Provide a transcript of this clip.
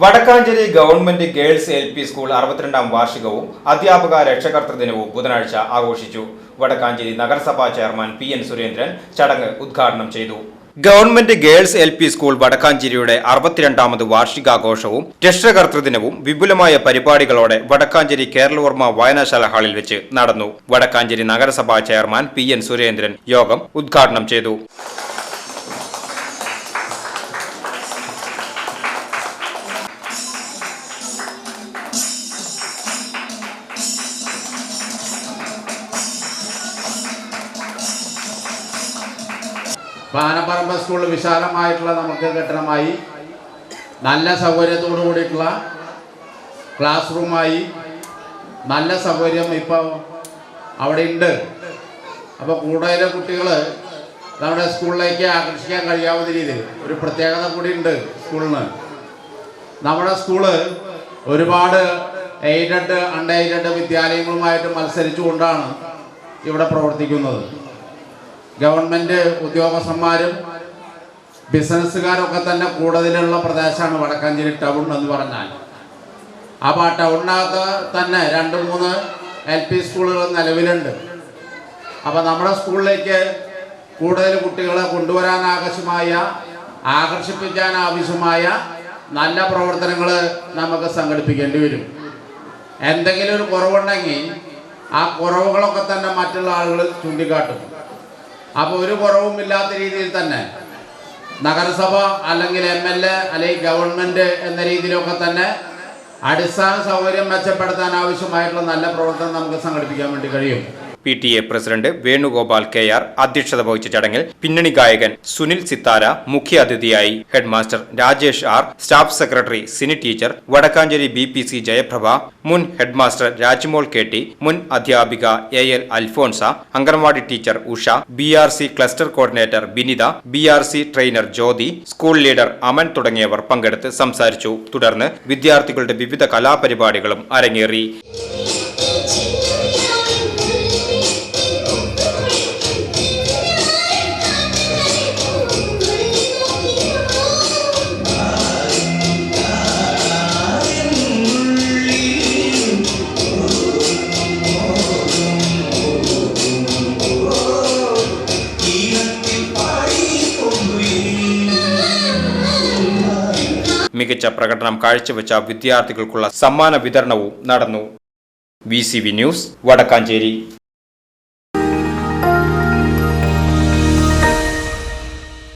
Vadakkanchery government girls L P school അറുപത്തിരണ്ടാം വാർഷികവും അധ്യാപക രക്ഷകർത്തൃ ദിനവും ബുധനാഴ്ച ആഘോഷിച്ചു. വടക്കാഞ്ചേരി നഗരസഭാ ചെയർമാൻ പി എൻ സുരേന്ദ്രൻ ചടങ്ങ് ഉദ്ഘാടനം ചെയ്തു. Government girls L P school വടക്കാഞ്ചേരിയുടെ അറുപത്തിരണ്ടാമത് വാർഷികാഘോഷവും രക്ഷകർത്തൃദിനവും വിപുലമായ പരിപാടികളോടെ വടക്കാഞ്ചേരി കേരളവർമ്മ വായനശാല ഹാളിൽ വെച്ച് നടന്നു. വടക്കാഞ്ചേരി നഗരസഭാ ചെയർമാൻ പി എൻ സുരേന്ദ്രൻ യോഗം ഉദ്ഘാടനം ചെയ്തു. പാനപ്പറമ്പ് സ്കൂൾ വിശാലമായിട്ടുള്ള നമുക്ക് കെട്ടിടമായി നല്ല സൗകര്യത്തോടു കൂടിയിട്ടുള്ള ക്ലാസ് റൂമായി നല്ല സൗകര്യം ഇപ്പോൾ അവിടെ ഉണ്ട്. അപ്പോൾ കൂടുതൽ കുട്ടികൾ നമ്മുടെ സ്കൂളിലേക്ക് ആകർഷിക്കാൻ കഴിയാവുന്ന രീതിയിൽ ഒരു പ്രത്യേകത കൂടി ഉണ്ട് സ്കൂളിന്. നമ്മുടെ സ്കൂൾ ഒരുപാട് എയ്ഡഡ് അൺ എയ്ഡഡ് വിദ്യാലയങ്ങളുമായിട്ട് മത്സരിച്ചുകൊണ്ടാണ് ഇവിടെ പ്രവർത്തിക്കുന്നത്. ഗവൺമെന്റ് ഉദ്യോഗസ്ഥന്മാരും ബിസിനസ്സുകാരൊക്കെ തന്നെ കൂടുതലുള്ള പ്രദേശമാണ് വടക്കാഞ്ചേരി ടൗൺ എന്ന് പറഞ്ഞാൽ. അപ്പോൾ ആ ടൗണിനകത്ത് തന്നെ രണ്ട് മൂന്ന് എൽ പി സ്കൂളുകൾ നിലവിലുണ്ട്. അപ്പോൾ നമ്മുടെ സ്കൂളിലേക്ക് കൂടുതൽ കുട്ടികളെ കൊണ്ടുവരാൻ ആവശ്യമായ ആകർഷിപ്പിക്കാൻ ആവശ്യമായ നല്ല പ്രവർത്തനങ്ങൾ നമുക്ക് സംഘടിപ്പിക്കേണ്ടി വരും. എന്തെങ്കിലും ഒരു കുറവുണ്ടെങ്കിൽ ആ കുറവുകളൊക്കെ തന്നെ മറ്റുള്ള ആളുകൾ ചൂണ്ടിക്കാട്ടും. അപ്പോൾ ഒരു കുറവും ഇല്ലാത്ത രീതിയിൽ തന്നെ നഗരസഭ അല്ലെങ്കിൽ എം എൽ എ അല്ലെങ്കിൽ ഗവൺമെന്റ് എന്ന രീതിയിലൊക്കെ തന്നെ അടിസ്ഥാന സൗകര്യം മെച്ചപ്പെടുത്താൻ ആവശ്യമായിട്ടുള്ള നല്ല പ്രവർത്തനം നമുക്ക് സംഘടിപ്പിക്കാൻ വേണ്ടി കഴിയും. P T A president Venugopal K R അധ്യക്ഷത വഹിച്ച ചടങ്ങിൽ പിന്നണി ഗായകൻ സുനിൽ സിത്താര മുഖ്യാതിഥിയായി headmaster Rajesh R staff secretary Sini teacher Vadakkanchery B P C Jayaprabha മുൻ ഹെഡ്മാസ്റ്റർ രാജ്മോൾ കെ ടി മുൻ അധ്യാപിക A L Alphonsa anganwadi teacher Usha B R C cluster coordinator Binitha B R C trainer Jyothi school leader Aman തുടങ്ങിയവർ പങ്കെടുത്ത് സംസാരിച്ചു. തുടർന്ന് വിദ്യാർത്ഥികളുടെ വിവിധ കലാപരിപാടികളും അരങ്ങേറി. മികച്ച പ്രകടനം കാഴ്ചവെച്ച വിദ്യാർത്ഥികൾക്കുള്ള സമ്മാന വിതരണവും നടന്നു. V news Vadakkanchery.